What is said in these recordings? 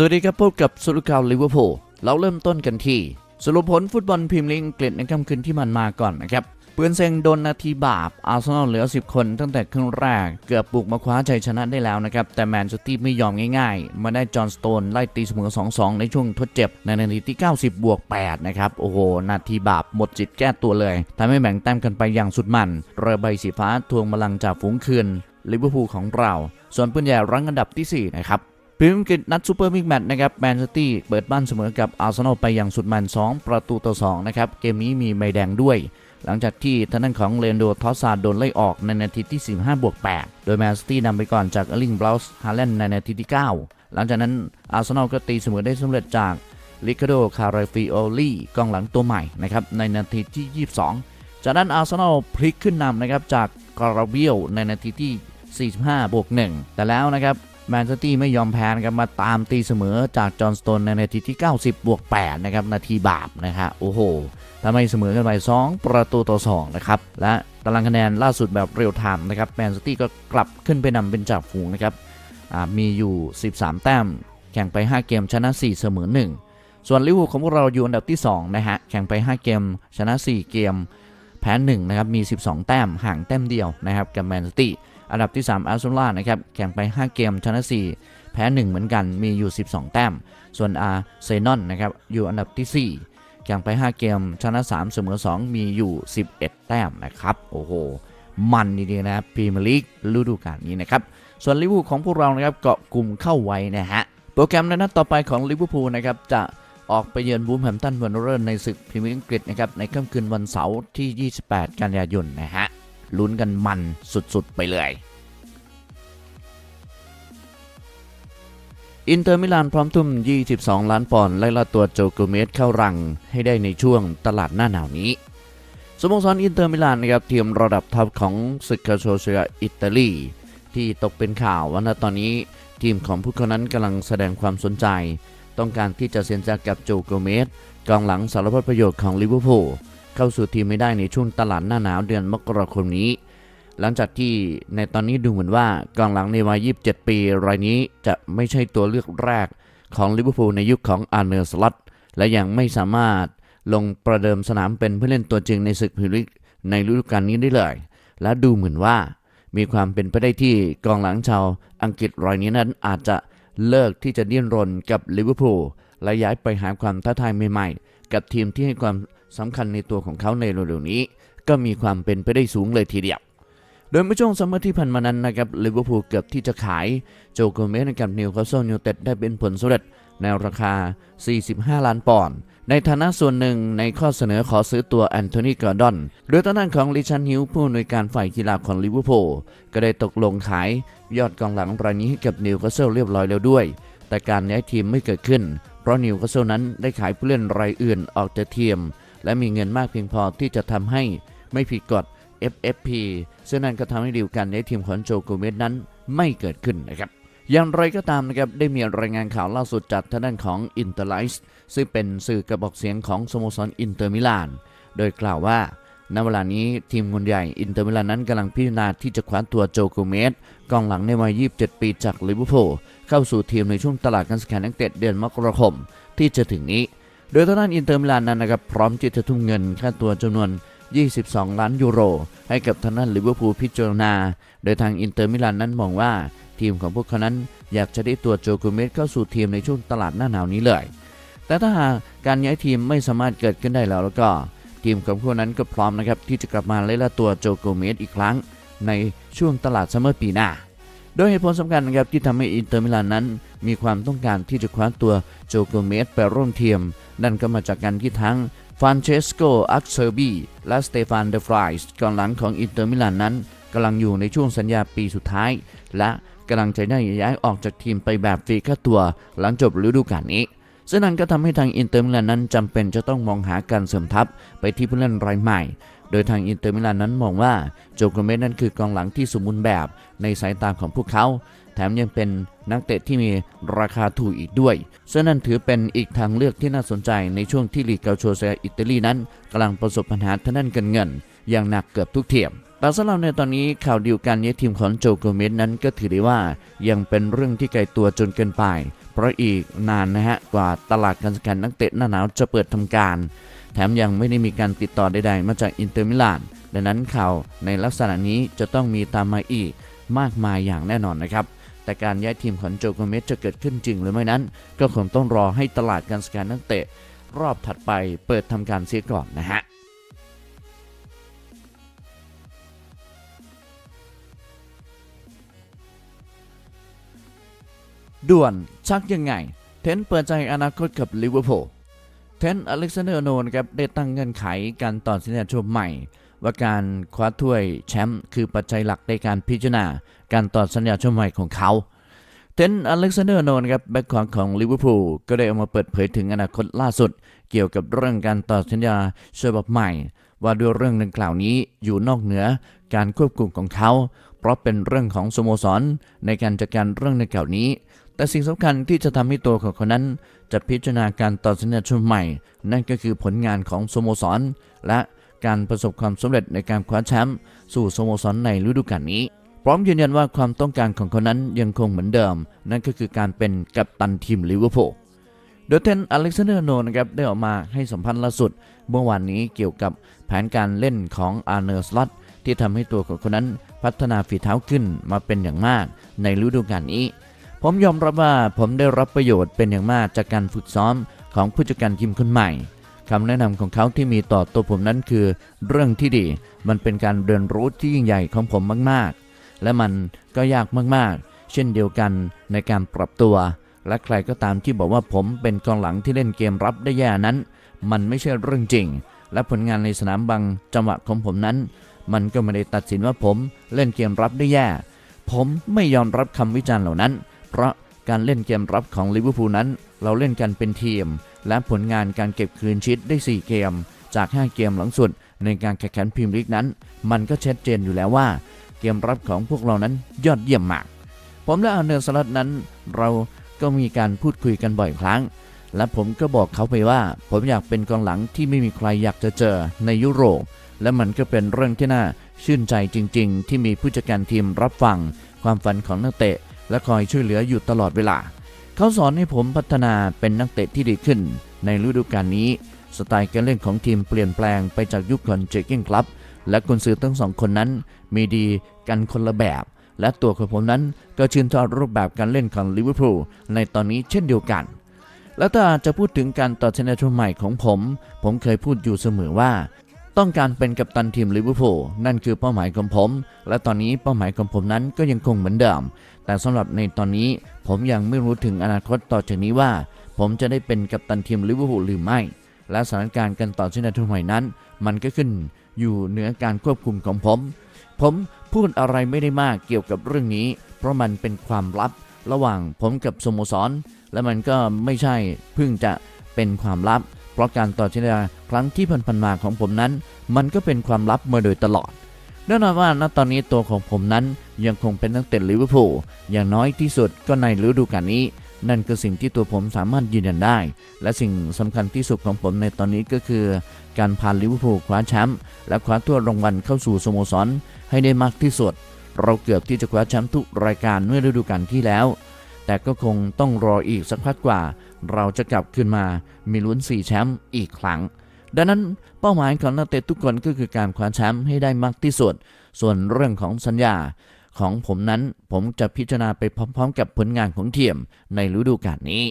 สวัสดีครับพบกับสรุปข่าวลิเวอร์พูลเราเริ่มต้นกันที่สรุปผลฟุตบอลพรีเมียร์ลีกอังกฤษในค่ำคืนที่มันมาก่อนนะครับเปือนเซงโดนนาทีบาปอาร์เซนอลเหลือ 10 คนตั้งแต่ครึ่งแรก เกือบบุกมาคว้าชัยชนะได้แล้วนะครับ แต่แมนซิตี้ไม่ยอมง่ายๆ มาได้จอห์นสโตน ไล่ตีเสมอ 2-2 ในช่วงทดเจ็บ ในนาทีที่ 90 บวก 8 นะครับ โอ้โห นาทีบาปหมดจิตแก้ตัวเลยทำให้แบ่งแต้มกันไปอย่างสุดมันเรือใบสีฟ้าทวงบัลลังจากฝูงคืนลิเวอร์พูลของเรา ส่วนปืนใหญ่รั้งอันดับที่ 4 นะครับ พรีเมียร์ลีกนัดซูเปอร์มิกแมตช์นะครับแมนซิตี้เปิดบ้านเสมอกับอาร์เซนอลไปอย่างสุดมัน 2 ประตูต่อ 2 นะครับ เกมนี้มีใบแดงด้วย หลังจากที่ทางด้านของเลนโดทอสซาร์โดนไล่ออกในนาทีที่45บวก 8 โดยแมนซิตี้นำไปก่อนจากเอลิงบราส์ฮาแลนในนาทีที่ 9 หลังจากนั้นอาร์เซนอลก็ตีเสมอได้สำเร็จจากลิคาโดคาราฟิโอลีกองหลังตัวใหม่นะครับในนาทีที่ 22 จากนั้นอาร์เซนอลพลิกขึ้นนำนะครับจากกราเบียลในนาทีที่45บวก1แต่แล้วนะครับ แมนซิตี้ไม่ยอมแพ้นะครับมาตามตีเสมอจากจอห์นสโตนในนาทีที่ 90 บวก 8 นะครับ นาทีบาปนะฮะโอ้โหทำให้เสมอกันไป 2 ประตูต่อ 2 นะครับ และตารางคะแนนล่าสุดแบบเรียลไทม์นะครับแมนซิตี้ก็กลับขึ้นไปนำเป็นจ่าฝูงนะครับมีอยู่ 13 แต้ม แข่งไป 5 เกมชนะ 4 เสมอ 1 ส่วนลิเวอร์พูลของพวกเราอยู่อันดับที่ 2 นะฮะ แข่งไป 5 เกม ชนะ 4 เกม แพ้ 1 นะครับ มี 12 แต้ม ห่างแต้มเดียวนะครับกับแมนซิตี้ อันดับที่ 3 อาร์เซนอลนะครับแข่งไป 5 เกมชนะ4 แพ้ 1 เหมือนกันมีอยู่ 12 แต้ม ส่วนอาร์เซนอลนะครับอยู่อันดับที่ 4 แข่งไป 5 เกมชนะ 3 เสมอ 2 มีอยู่ 11 แต้มนะครับโอ้โหมันดีๆนะพรีเมียร์ลีกฤดูกาลนี้นะครับส่วนลิเวอร์พูลของพวกเรานะครับเกาะกลุ่มเข้าไว้นะฮะโปรแกรมในนัดต่อไปของลิเวอร์พูลนะครับจะออกไปเยือนบูมแฮมตันวันเรอร์ในศึกพรีเมียร์อังกฤษนะครับในค่ำคืนวันเสาร์ที่ 28 กันยายนนะฮะ ลุ้นกันมันสุดๆไปเลยอินเตอร์มิลานพร้อมทุ่ม 22 ล้านปอนด์ไล่ล่าตัวโจโกเมสเข้ารังให้ได้ในช่วงตลาดหน้าหนาวนี้สโมสรอินเตอร์มิลานนะครับทีมระดับท็อปของศึกคาโชเชียอิตาลีที่ตกเป็นข่าวว่าณตอนนี้ทีมของผู้คนนั้นกำลังแสดงความสนใจ ต้องการที่จะเซ็นสัญญากับโจโกเมสกองหลังสารพัดประโยชน์ของลิเวอร์พูล เข้าสู่ทีมไม่ได้ในช่วงตลาดหน้าหนาวเดือนมกราคมนี้ หลังจากที่ในตอนนี้ดูเหมือนว่ากองหลังในวัย 27 ปี รายนี้จะไม่ใช่ตัวเลือกแรกของลิเวอร์พูลในยุคของอาร์เนอร์สล็อตและยังไม่สามารถลงประเดิมสนามเป็นผู้เล่นตัวจริงในศึกพรีเมียร์ลีกในฤดูกาลนี้ได้เลย และดูเหมือนว่ามีความเป็นไปได้ที่กองหลังชาวอังกฤษรายนี้นั้นอาจจะเลิกที่จะดิ้นรนกับลิเวอร์พูลและย้ายไปหาความท้าทายใหม่ๆ กับทีมที่ให้ความ สำคัญในตัวของเขาในเร็วๆนี้ ก็มีความเป็นไปได้สูงเลยทีเดียว โดยเมื่อช่วงซัมเมอร์ที่ผ่านมานั้นนะครับลิเวอร์พูลเกือบที่จะขายโจโกเมสให้กับนิวคาสเซิลยูไนเต็ดได้เป็นผลสำเร็จในราคา 45 ล้านปอนด์ ในฐานะส่วนหนึ่งในข้อเสนอขอซื้อตัวแอนโทนีกอร์ดอน โดยทางด้นของลิชันฮิวผู้อำนวยการฝ่ายกีฬาของลิเวอร์พูลก็ได้ตกลงขายยอดกองหลังรายนี้ให้กับนิวคาสเซิลเรียบร้อยแล้วด้วย แต่การย้ายทีมไม่เกิดขึ้น เพราะนิวคาสเซิลนั้นได้ขายผู้เล่นรายอื่นออกจากทีม และมีเงินมากเพียงพอที่จะทำให้ไม่ผิดกฎ FFP ซึ่งนั่นก็ทำให้ดีลการย้ายทีมของโจโกเมสนั้นไม่เกิดขึ้นนะครับอย่างไรก็ตามนะครับ ได้มีรายงานข่าวล่าสุดจากทางด้านของอินเตอร์ไลส์ซึ่งเป็นสื่อกระบอกเสียงของสโมสรอินเตอร์มิลาน โดยกล่าวว่าณเวลานี้ทีมคนใหญ่อินเตอร์มิลานนั้นกำลังพิจารณาที่จะคว้าตัวโจโกเมสกองหลังในวัย 27 ปีจากลิเวอร์พูลเข้าสู่ทีมในช่วงตลาดการซื้อขายนักเตะเดือนมกราคมที่จะถึงนี้ โดยทางด้านอินเตอร์มิลานนั้นนะครับพร้อมที่จะทุ่มเงินค่าตัวจำนวน 22 ล้านยูโร ให้กับทางด้านลิเวอร์พูลพิจารณา โดยทางอินเตอร์มิลานนั้นมองว่า ทีมของพวกเขานั้นอยากจะได้ตัวโจโกเมสเข้าสู่ทีมในช่วงตลาดหน้าหนาวนี้เลย แต่ถ้าหากการย้ายทีมไม่สามารถเกิดขึ้นได้แล้วแล้วก็ทีมของพวกนั้นก็พร้อมนะครับที่จะกลับมาไล่ล่าตัวโจโกเมสอีกครั้ง ในช่วงตลาดซัมเมอร์ปีหน้า โดยเหตุผลสำคัญนะครับที่ทำให้อินเตอร์มิลานนั้น มีความต้องการที่จะคว้าตัวโจโกเมสไปร่วมทีม นั่นก็มาจากการที่ทั้งฟานเชสโกอักเซอร์บีและสเตฟานเดฟรายส์กองหลังของอินเตอร์มิลานนั้นกำลังอยู่ในช่วงสัญญาปีสุดท้าย และกำลังจะได้ย้ายออกจากทีมไปแบบฟรีค่าตัว หลังจบฤดูกาลนี้ซึ่งนั่นก็ทำให้ทางอินเตอร์มิลานนั้นจำเป็นจะต้องมองหาการเสริมทัพไปที่ผู้เล่นรายใหม่ โดยทางอินเตอร์มิลานนั้นมองว่าโจโกเมสนั้นคือกองหลังที่สมบูรณ์แบบในสายตาของพวกเขา แถมยังเป็นนักเตะที่มีราคาถูกอีกด้วย ซึ่งนั่นถือเป็นอีกทางเลือกที่น่าสนใจในช่วงที่ลีกเกาโชเซียอิตาลีนั้นกำลังประสบปัญหาทางด้านการเงิน อย่างหนักเกือบทุกเทียมแต่สำหรับในตอนนี้ข่าวดีลการย้ายทีมของโจโกเมสนั้นก็ถือได้ว่ายังเป็นเรื่องที่ไกลตัวจนเกินไป เพราะอีกนานนะฮะกว่าตลาดการสแกนนักเตะหน้าหนาวจะเปิดทำการ แถมยังไม่ได้มีการติดต่อใดๆมาจากอินเตอร์มิลานดังนั้นข่าวในลักษณะนี้จะต้องมีตามมาอีกมากมายอย่างแน่นอนนะครับ แต่การย้ายทีมของโจโกเมสจะเกิดขึ้นจริงหรือไม่นั้น ก็คงต้องรอให้ตลาดการสแกนนักเตะ รอบถัดไปเปิดทำการเสียก่อนนะฮะด่วนชักยังไง เทนเปิดใจอนาคตกับลิเวอร์พูลเทนอเล็กซานเดอร์โนนครับได้ตั้งเงื่อนไขการต่อสัญญาช่วงใหม่ ว่าการคว้าถ้วยแชมป์คือปัจจัยหลักในการพิจารณาการต่อสัญญาช่วใหม่ของเขา เทนอเล็กซานเดอร์โนนครับแบ็คขวาของลิเวอร์พูลก็ได้ออกมาเปิดเผยถึงอนาคตล่าสุด เกี่ยวกับเรื่องการต่อสัญญาฉบับใหม่ ว่าด้วยเรื่องดังกล่าวนี้อยู่นอกเหนือการควบคุมของเขา เพราะเป็นเรื่องของสโมสรในการจัดการเรื่องดังกล่าวนี้ แต่สิ่งสำคัญที่จะทำให้ตัวของคนนั้น จะพิจารณาการต่อสัญญาชุดใหม่ นั่นก็คือผลงานของสโมสรและ การประสบความสำเร็จในการคว้าแชมป์สู่สโมสรในฤดูกาลนี้ พร้อมยืนยันว่าความต้องการของคนนั้นยังคงเหมือนเดิม นั่นก็คือการเป็นกัปตันทีมลิเวอร์พูลโดยเทนอเล็กซานเดอร์โนนะครับได้ออกมาให้สัมพันธ์ล่าสุด เมื่อวานนี้เกี่ยวกับแผนการเล่นของอาร์เนอร์สลอตที่ทำให้ตัวของคนนั้นพัฒนาฝีเท้าขึ้นมาเป็นอย่างมากในฤดูกาลนี้ ผมยอมรับว่าผมได้รับประโยชน์เป็นอย่างมากจากการฝึกซ้อมของผู้จัดการทีมคนใหม่ คำแนะนำของเขาที่มีต่อตัวผมนั้นคือ เรื่องที่ดี มันเป็นการเรียนรู้ที่ยิ่งใหญ่ของผมมากๆ และมันก็ยากมากๆ เช่นเดียวกันในการปรับตัว และใครก็ตามที่บอกว่าผมเป็นกองหลังที่เล่นเกมรับได้แย่นั้น มันไม่ใช่เรื่องจริง และผลงานในสนามบางจังหวะของผมนั้น มันก็ไม่ได้ตัดสินว่าผมเล่นเกมรับได้แย่ ผมไม่ยอมรับคำวิจารณ์เหล่านั้น เพราะการเล่นเกมรับของลิเวอร์พูลนั้น เราเล่นกันเป็นทีม และผลงานการเก็บคืนชิดได้ 4 เกม จาก 5 เกมหลังสุด ในการแข่งขันพรีเมียร์ลีกนั้น มันก็ชัดเจนอยู่แล้วว่า เกมรับของพวกเรานั้นยอดเยี่ยมมาก ผมและอาเนอร์สลัดนั้น เราก็มีการพูดคุยกันบ่อยครั้ง และผมก็บอกเขาไปว่า ผมอยากเป็นกองหลังที่ไม่มีใครอยากจะเจอในยุโรป และมันก็เป็นเรื่องที่น่าชื่นใจจริง ๆ ที่มีผู้จัดการทีมรับฟังความฝันของนักเตะ และคอยช่วยเหลืออยู่ตลอดเวลา เขาสอนให้ผมพัฒนาเป็นนักเตะที่ดีขึ้น ในฤดูกาลนี้ สไตล์การเล่นของทีมเปลี่ยนแปลงไปจากยุคก่อนเจกิ้งครับ และกุนซือทั้งสองคนนั้นมีดีกันคนละแบบ และตัวของผมนั้นก็ชื่นชอบรูปแบบการเล่นของลิเวอร์พูลในตอนนี้เช่นเดียวกัน แล้วถ้าจะพูดถึงการต่อชนะชุดใหม่ของผม ผมเคยพูดอยู่เสมอว่า ต้องการเป็นกัปตันทีมลิเวอร์พูลนั่นคือเป้าหมายของผม และตอนนี้เป้าหมายของผมนั้นก็ยังคงเหมือนเดิม แต่สำหรับในตอนนี้ผมยังไม่รู้ถึงอนาคตต่อจากนี้ว่า ผมจะได้เป็นกัปตันทีมลิเวอร์พูลหรือไม่ และสถานการณ์การต่อชนทุกใหม่นั้น มันก็ขึ้นอยู่เหนือการควบคุมของผม ผมพูดอะไรไม่ได้มากเกี่ยวกับเรื่องนี้ เพราะมันเป็นความลับระหว่างผมกับสโมสร และมันก็ไม่ใช่เพิ่งจะเป็นความลับ เพราะการต่อชนะครั้งที่พันๆมาของผมนั้น มันก็เป็นความลับมาโดยตลอดแน่นอนว่าณตอนนี้ตัวของผมนั้นยังคงเป็นนักเตะลิเวอร์พูลอย่างน้อยที่สุดก็ในฤดูกาลนี้ นั่นคือสิ่งที่ตัวผมสามารถยืนยันได้ และสิ่งสำคัญที่สุดของผมในตอนนี้ก็คือ การพาลิเวอร์พูลคว้าแชมป์และคว้าถ้วยรางวัลเข้าสู่สโมสรให้ได้มากที่สุด เราเกือบที่จะคว้าแชมป์ทุกรายการเมื่อฤดูกาลที่แล้ว แต่ก็คงต้องรออีกสักพักกว่า เราจะกลับขึ้นมามีลุ้น 4 แชมป์อีกครั้ง ดังนั้นเป้าหมายของนักเตะทุกคนก็คือการคว้าแชมป์ให้ได้มากที่สุด ส่วนเรื่องของสัญญาของผมนั้นผมจะพิจารณาไปพร้อมๆ กับผลงานของทีมในฤดูกาลนี้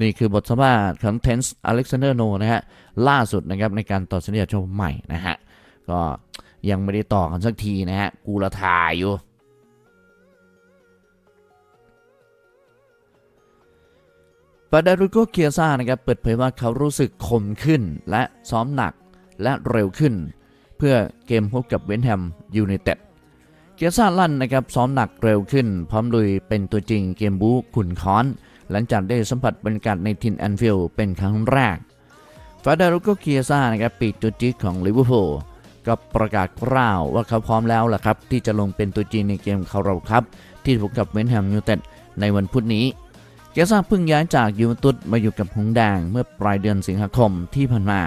นี่คือบทสัมภาษณ์ของเทนส์อเล็กซานเดอร์โนนะฮะล่าสุดนะครับในการต่อสัญญาชมใหม่นะฮะก็ยังไม่ได้ต่อกันสักทีนะฮะกูละทายอยู่ ปาดารุโกเคียซ่านะครับเปิดเผยว่าเขารู้สึกคมขึ้น และซ้อมหนักและเร็วขึ้น เพื่อเกมพบกับเวนแฮมยูไนเต็ดเกียซ่าลั่นนะครับซ้อมหนักเร็วขึ้น พร้อมลุยเป็นตัวจริงเกมบู๊ขุนค้อน หลังจากได้สัมผัสบรรยากาศในทินแอนฟิลด์เป็นครั้งแรกฟาดารุโกเคียซ่านะครับปีกตัวจริงของลิเวอร์พูลก็ประกาศกล่าวว่าเขาพร้อมแล้วล่ะครับ ที่จะลงเป็นตัวจริงในเกมคาราครับ ที่พบกับเวนแฮมยูไนเต็ดในวันพุธนี้ เกซ่าเพิ่งย้ายจากยูเวนตุสมาอยู่กับหงแดงเมื่อปลายเดือนสิงหาคมที่ผ่านมา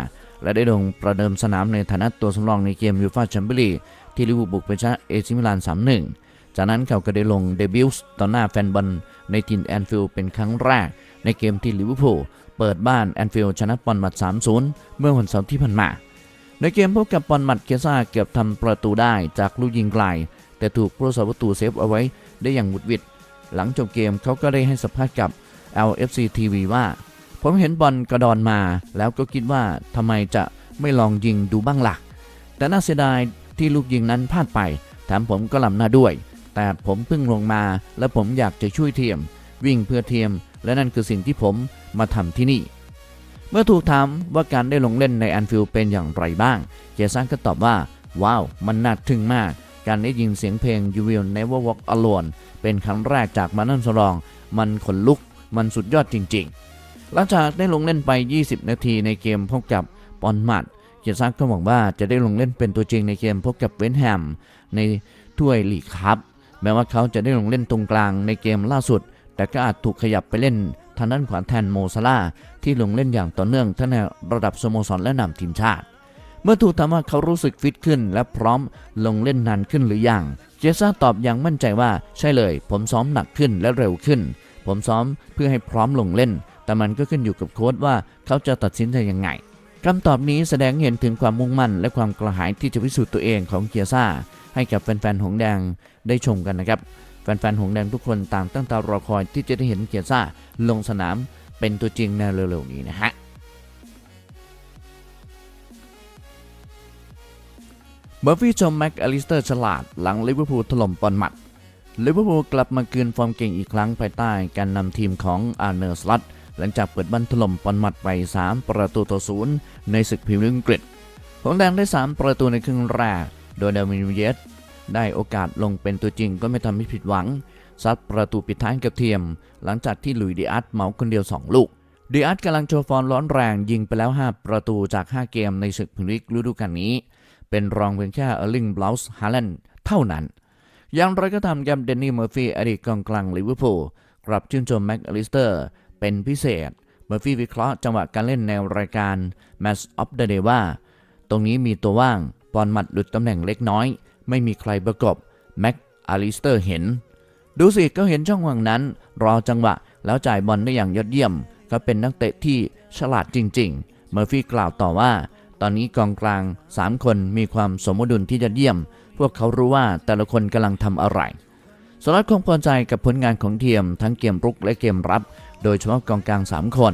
และได้ลงประเดิมสนามในฐานะตัวสำรองในเกมยูฟ่าแชมเปี้ยนลีกที่ลิเวอร์พูลบุกไปชนะเอซิมิลาน 3-1 จากนั้นเขาก็ได้ลงเดบิวต์ต่อหน้าแฟนบอลในทีมแอนฟิลด์เป็นครั้งแรก ในเกมที่ลิเวอร์พูลเปิดบ้านแอนฟิลด์ชนะบอลมัด 3-0 เมื่อวันเสาร์ที่ผ่านมา ในเกมพบกับบอลมัดเกซ่าเกือบทำประตูได้จากลูกยิงไกลแต่ถูกผู้รักษาประตูเซฟเอาไว้ได้อย่างหวุดหวิด หลังจบเกมเขาก็ได้ให้สัมภาษณ์กับ LFC TV ว่า ผมเห็นบอลกระดอนมา แล้วก็คิดว่าทำไมจะไม่ลองยิงดูบ้างล่ะ แต่น่าเสียดายที่ลูกยิงนั้นพลาดไปแถมผมก็ลำหน้าด้วย แต่ผมเพิ่งลงมา และผมอยากจะช่วยเทียม วิ่งเพื่อเทียม และนั่นคือสิ่งที่ผมมาทำที่นี่ เมื่อถูกถามว่าการได้ลงเล่นในแอนฟิลด์เป็นอย่างไรบ้าง เจสันก็ตอบว่า ว้าว มันน่าทึ่งมาก การได้ยินเสียงเพลง You Will Never Walk Alone เป็นครั้งแรกจากมานั่นสลอง มันขนลุก มันสุดยอดจริง ๆ หลังจากได้ลงเล่นไป 20 นาทีในเกมพบกับปอนมัดเกียรติศักดิ์ก็หวังว่าจะได้ลงเล่นเป็นตัวจริงในเกมพบกับเวนแฮมในถ้วยลีกครับแม้ว่าเขาจะได้ลงเล่นตรงกลางในเกมล่าสุด แต่ก็อาจถูกขยับไปเล่นทางด้านขวาแทนโมซาลาที่ลงเล่นอย่างต่อเนื่องทั้งในระดับสโมสรและนำทีมชาติ มื่อถูกถามว่าเขารู้สึกฟิตขึ้น และพร้อมลงเล่นนานขึ้นหรือยัง เจซ่าตอบอย่างมั่นใจว่าใช่เลย ผมซ้อมหนักขึ้นและเร็วขึ้น ผมซ้อมเพื่อให้พร้อมลงเล่น แต่มันก็ขึ้นอยู่กับโค้ชว่าเขาจะตัดสินใจยังไงคำตอบนี้แสดงเห็นถึงความมุ่งมั่น และความกระหายที่จะพิสูจน์ตัวเองของเกียซ่า ให้กับแฟนๆหงแดงได้ชมกันนะครับ แฟนๆหงแดงทุกคนต่างตั้งตารอคอยที่จะได้เห็นเกียซ่าลงสนามเป็นตัวจริงในเร็วๆนี้นะฮะ เมอร์ฟี่ชมแม็กอลิสเตอร์ฉลาดหลังลิเวอร์พูลถล่มปอนมัดลิเวอร์พูลกลับมาคืนฟอร์มเก่งอีกครั้งภายใต้การนำทีมของอาร์เนอร์สลัตหลังจากเปิดบ้านถล่มปอนมัดไป 3 ประตูต่อศูนย์ในศึกพรีเมียร์ลีกอังกฤษหงแดงได้ 3 ประตูในครึ่งแรก โดยเดวินเยสได้โอกาสลงเป็นตัวจริงก็ไม่ทำให้ผิดหวัง ซัดประตูปิดท้ายกับเทียม หลังจากที่หลุยดีอาร์ตเหมาคนเดียว 2 ลูกดีอาร์ตกำลังโชว์ฟอร์มร้อนแรงยิงไปแล้ว 5 ประตูจาก 5 เกมในศึกพรีเมียร์ลีกฤดูกาลนี้ เป็นรองเพียงแค่เออร์ลิงบลาส์ฮาแลนด์เท่านั้น อย่างไรก็ตามแกมเดนนี่เมอร์ฟี่อดีตกองกลางลิเวอร์พูลกลับชื่นชมแม็กอลิสเตอร์เป็นพิเศษ เมอร์ฟี่วิเคราะห์จังหวะการเล่นในรายการ Match of the Day ว่า ตรงนี้มีตัวว่างบอลหมัดหลุดตำแหน่งเล็กน้อย ไม่มีใครประกบแม็กอลิสเตอร์เห็น ดูสิก็เห็นช่องว่างนั้น รอจังหวะแล้วจ่ายบอลได้อย่างยอดเยี่ยมเขาเป็นนักเตะที่ฉลาดจริง ๆ เมอร์ฟี่กล่าวต่อว่า ตอนนี้กองกลาง 3 คนมีความสมดุลที่ยอดเยี่ยม พวกเขารู้ว่าแต่ละคนกำลังทำอะไรสลัดคงพอใจกับผลงานของทีมทั้งเกมรุกและเกมรับ โดยเฉพาะกองกลาง 3 คน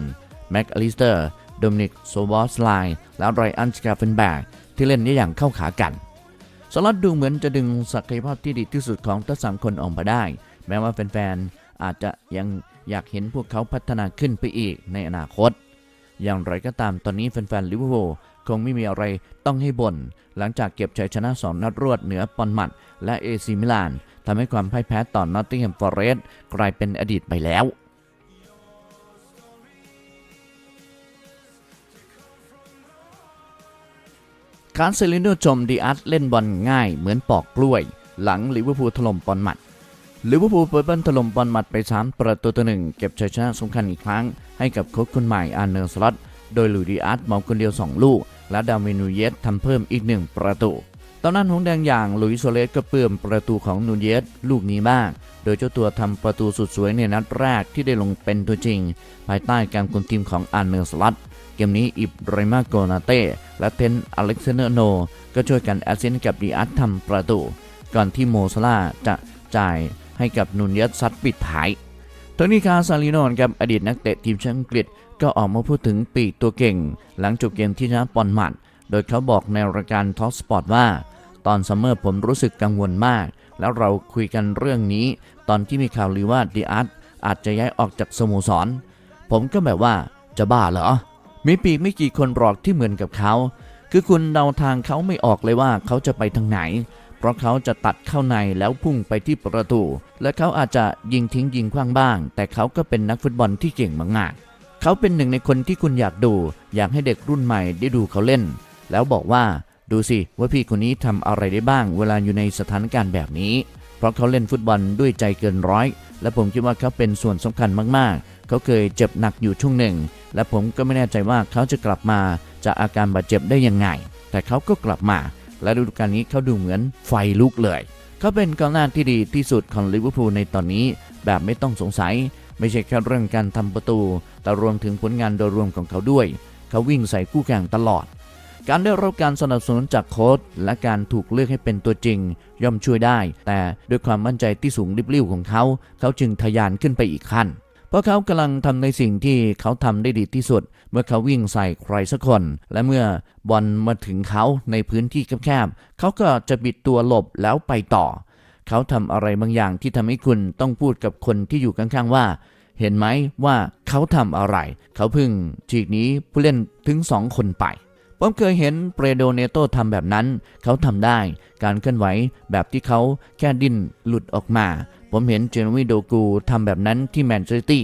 แม็กอลิสเตอร์โดมินิกโซวอสไลและไรอันสกาเฟนแบกที่เล่นได้อย่างเข้าขากันสลัดดูเหมือนจะดึงศักยภาพที่ดีที่สุดของทั้งสามคนออกมาได้ แม้ว่าแฟนๆอาจจะยังอยากเห็นพวกเขาพัฒนาขึ้นไปอีกในอนาคต อย่างไรก็ตามตอนนี้แฟนๆลิเวอร์พูล คงไม่มีอะไรต้องให้บ่นหลังจากเก็บชัยชนะ2นัดรวดเหนือปอนมัดและเอซีมิลานทำให้ความพ่ายแพ้ต่อนนอตติงแฮมฟอเรสต์กลายเป็นอดีตไปแล้วคานเซลิโนชมดีอาร์ตเล่นบอลง่ายเหมือนปอกกล้วย หลังลิเวอร์พูลถล่มปอนมัดลิเวอร์พูลเปิดบ้านถล่มบอลมัดไป 3 ประตูต่อหนึ่งเก็บชัยชนะสำคัญอีกครั้ง ให้กับโค้ชคนใหม่อาร์เนอร์สล็อต โดยลุยดีอาร์ตเหมาคนเดียว 2 ลูก และดาวินูเยสทำเพิ่มอีก1ประตูตอนนั้นหงแดงอย่างลุยส์โซเลสก็เปื้มประตูของนูเยสลูกนี้บ้างโดยเจ้าตัวทำประตูสุดสวยในนัดแรกที่ได้ลงเป็นตัวจริง ภายใต้การคุมทีมของอาร์เนอร์สล็อตเกมนี้อิบรมาโกนาเต้และเทนอเล็กซานเดอร์โน ก็ช่วยกันแอสซิสต์กับดีอาร์ตทำประตู ก่อนที่โมซาลาจะจ่ายให้กับนูเยสซัดปิดท้าย ทนี่คาซาลิโนนกับอดีตนักเตะทีมชาติอังกฤษ ก็ออกมาพูดถึงปีกตัวเก่ง หลังจบเกมที่ชนะปอนมัด โดยเขาบอกในรายการทอ k สปอร์ตว่า ตอนซัมเมอร์ผมรู้สึกกังวลมาก แล้วเราคุยกันเรื่องนี้ ตอนที่มีข่าวลือว่าดีอาร์ตอาจจะย้ายออกจากสโมสร ผมก็แบบว่าจะบ้าเหรอ มีปีกไม่กี่คนหรอกที่เหมือนกับเขา คือคุณเดาทางเขาไม่ออกเลยว่าเขาจะไปทางไหน เพราะเขาจะตัดเข้าในแล้วพุ่งไปที่ประตู และเขาอาจจะยิงทิ้งยิงขว้างบ้าง แต่เขาก็เป็นนักฟุตบอลที่เก่งมากๆเขาเป็นหนึ่งในคนที่คุณอยากดู อยากให้เด็กรุ่นใหม่ได้ดูเขาเล่น แล้วบอกว่าดูสิว่าพี่คนนี้ทำอะไรได้บ้าง เวลาอยู่ในสถานการณ์แบบนี้ เพราะเขาเล่นฟุตบอลด้วยใจเกินร้อย และผมคิดว่าเขาเป็นส่วนสำคัญมากๆ เขาเคยเจ็บหนักอยู่ช่วงหนึ่ง และผมก็ไม่แน่ใจว่าเขาจะกลับมาจากอาการบาดเจ็บได้ยังไง แต่เขาก็กลับมา และฤดูกาลนี้เขาดูเหมือนไฟลุกเลยเขาเป็นกองหน้าที่ดีที่สุดของลิเวอร์พูลในตอนนี้ แบบไม่ต้องสงสัย ไม่ใช่แค่เรื่องการทำประตู แต่รวมถึงผลงานโดยรวมของเขาด้วย เขาวิ่งใส่คู่แข่งตลอด การได้รับการสนับสนุนจากโค้ชและการถูกเลือกให้เป็นตัวจริง ย่อมช่วยได้ แต่ด้วยความมั่นใจที่สูงริบลิ่วของเขา เขาจึงทะยานขึ้นไปอีกขั้น เพราะเขากำลังทำในสิ่งที่เขาทำได้ดีที่สุด เมื่อเขาวิ่งใส่ใครสักคน และเมื่อบอลมาถึงเขาในพื้นที่แคบๆเขาก็จะบิดตัวหลบแล้วไปต่อ เขาทำอะไรบางอย่างที่ทำให้คุณต้องพูดกับคนที่อยู่ข้างๆว่า เห็นไหมว่าเขาทำอะไร เขาพึ่งฉีกนี้ผู้เล่นถึงสองคนไปผมเคยเห็นเปรโดเนโตทำแบบนั้น เขาทำได้ การเคลื่อนไหวแบบที่เขาแค่ดิ้นหลุดออกมา ผมเห็นเจนวิโดกูทำแบบนั้นที่แมนเชสเตอร์ตี้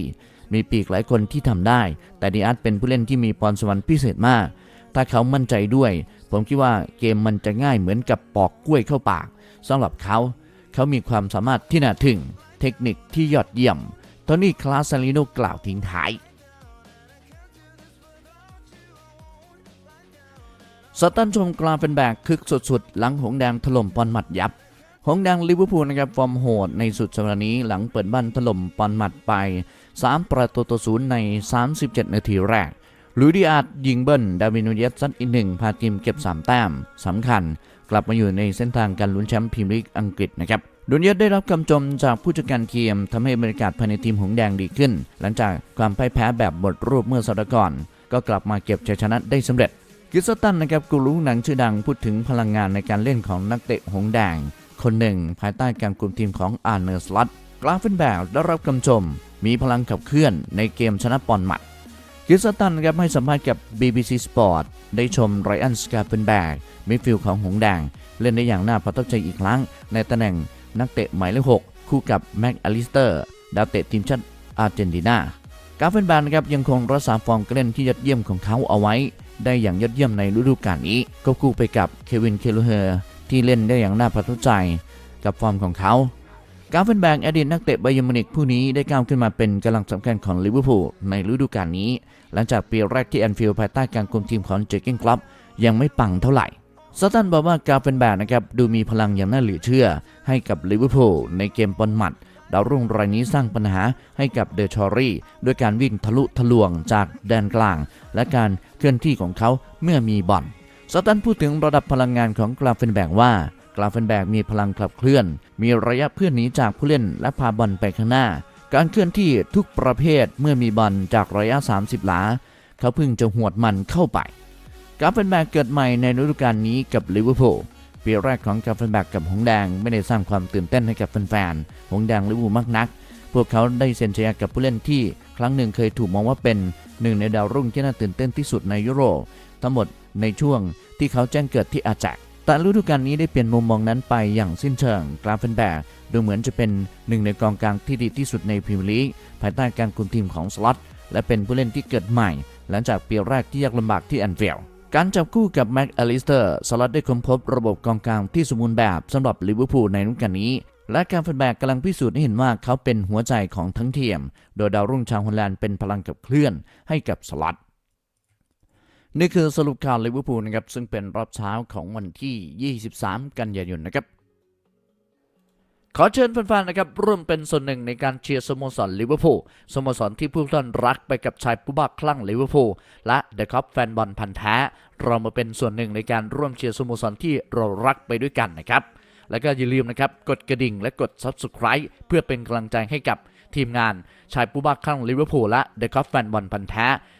มีปีกหลายคนที่ทำได้ แต่ดีอาร์ตเป็นผู้เล่นที่มีพรสวรรค์พิเศษมาก ถ้าเขามั่นใจด้วย ผมคิดว่าเกมมันจะง่ายเหมือนกับปอกกล้วยเข้าปากสำหรับเขา เขามีความสามารถที่น่าทึ่ง เทคนิคที่ยอดเยี่ยมโทนี่คลาสซาลิโนกล่าวทิ้งท้ายสตันชมกลาเป็นแบกคึกสุดๆ หลังหงแดงถล่มปอนหมัดยับ หงแดงลิเวอร์พูลนะครับฟอร์มโหดในสุดสัปดาห์นี้หลังเปิดบ้านถล่มปอนหมัดไป 3 ประตูต่อศูนย์ใน 37 นาทีแรกลุยดิอาดยิงเบิ้ล ดาวินูเยสซัดอีกหนึ่งพาทีมเก็บ 3 แต้มสำคัญ กลับมาอยู่ในเส้นทางการลุ้นแชมป์พรีเมียร์ลีกอังกฤษนะครับดุนเยสได้รับคำชมจากผู้จัดการทีมทำให้บรรยากาศภายในทีมหงแดงดีขึ้น หลังจากความพ่ายแพ้แบบหมดรูปเมื่อสัปดาห์ก่อน ก็กลับมาเก็บชัยชนะได้สำเร็จกิสตันนะครับกูรู้หนังชื่อดังพูดถึงพลังงานในการเล่นของนักเตะหงแดง คนหนึ่ง ภายใต้การคุมทีมของอาร์เนอร์สลัตกราฟเฟนแบกได้รับคำชม มีพลังขับเคลื่อนในเกมชนะปอนหมัดกิสตันครับให้สัมภาษณ์กับ BBC Sport ได้ชมไรอันสกาเฟนแบกมิดฟิลด์ของหงแดง เล่นได้อย่างน่าประทับใจอีกครั้ง ในตำแหน่งนักเตะหมายเลข6คู่กับแม็กอลิสเตอร์ ดาวเตะทีมชาติอาร์เจนตินากาฟเฟนแบกนครับยังคงรักษาฟอร์มการเล่นที่ยอดเยี่ยมของเขาเอาไว้ ได้อย่างยอดเยี่ยมในฤดูกาลนี้ก็คู่ไปกับเควินเคลูเฮอร์ ที่เล่นได้อย่างน่าประทับใจกับฟอร์มของเขากาฟเฟนแบงอดีตนักเตะไบเยอร์มิวนิกผู้นี้ได้ก้าวขึ้นมาเป็นกำลังสำคัญของลิเวอร์พูลในฤดูกาลนี้ หลังจากปีแรกที่แอนฟิลด์ภายใต้การคุมทีมของเจอร์เกนคลับยังไม่ปังเท่าไหร่ซาตันบอกว่ากาฟเฟนแบงนะครับดูมีพลังอย่างน่าเหลือเชื่อ ให้กับลิเวอร์พูลในเกมบอลหมัดดาวรุ่งรายนี้สร้างปัญหาให้กับเดชอรี่ด้วยการวิ่งทะลุทะลวงจากแดนกลาง และการเคลื่อนที่ของเขาเมื่อมีบอล ซาตันพูดถึงระดับพลังงานของกราฟเฟนแบงว่ากราฟเฟนแบกมีพลังขับเคลื่อน มีระยะเพื่อนหนีจากผู้เล่นและพาบอลไปข้างหน้า การเคลื่อนที่ทุกประเภทเมื่อมีบอลจากระยะ 30 หลา เขาเพิ่งจะหวดมันเข้าไปกราฟเฟนแบกเกิดใหม่ในฤดูกาลนี้กับลิเวอร์พูลปีแรกของกราฟเฟนแบกกับหงแดงไม่ได้สร้างความตื่นเต้นให้กับแฟนๆหงแดงลิเวอร์พูลมากนัก พวกเขาได้เซ็นสัญญากับผู้เล่นที่ ครั้งหนึ่งเคยถูกมองว่าเป็นหนึ่งในดาวรุ่งที่น่าตื่นเต้นที่สุดในยุโรป ทั้งหมดในช่วงที่เขาแจ้งเกิดที่อาแจกแต่ฤดูกาลนี้ได้เปลี่ยนมุมมองนั้นไปอย่างสิ้นเชิง กราฟเฟนแบกดูเหมือนจะเป็นหนึ่งในกองกลางที่ดีที่สุดในพรีเมียร์ลีกภายใต้การคุมทีมของสล็อตและเป็นผู้เล่นที่เกิดใหม่ หลังจากปีแรกที่ยากลำบากที่แอนฟิลด์การจับคู่กับแม็กอลิสเตอร์สล็อตได้ค้นพบระบบกองกลางที่สมบูรณ์แบบสำหรับลิเวอร์พูลในฤดูกาลนี้และการฟันแบกกำลังพิสูจน์ให้เห็นว่าเขาเป็นหัวใจของทั้งทีม โดยดาวรุ่งชาวฮอลแลนด์เป็นพลังกับเคลื่อนให้กับสล็อต นี่คือสรุปข่าวลิเวอร์พูลนะครับซึ่งเป็นรอบเช้าของวันที่ 23 กันยายนนะครับ ขอเชิญแฟนๆนะครับร่วมเป็นส่วนหนึ่งในการเชียร์สโมสรลิเวอร์พูลสโมสรที่ผู้ท่านรักไปกับชายผู้บ้าคลั่งลิเวอร์พูลและเดอะคัพแฟนบอลพันธ์แท้ เรามาเป็นส่วนหนึ่งในการร่วมเชียร์สโมสรที่เรารักไปด้วยกันนะครับแล้วก็อย่าลืมนะครับกดกระดิ่งและกด Subscribe เพื่อเป็นกำลังใจให้กับทีมงานชายผู้บ้าคลั่งลิเวอร์พูลและเดอะคัพแฟนบอลพันธ์แท้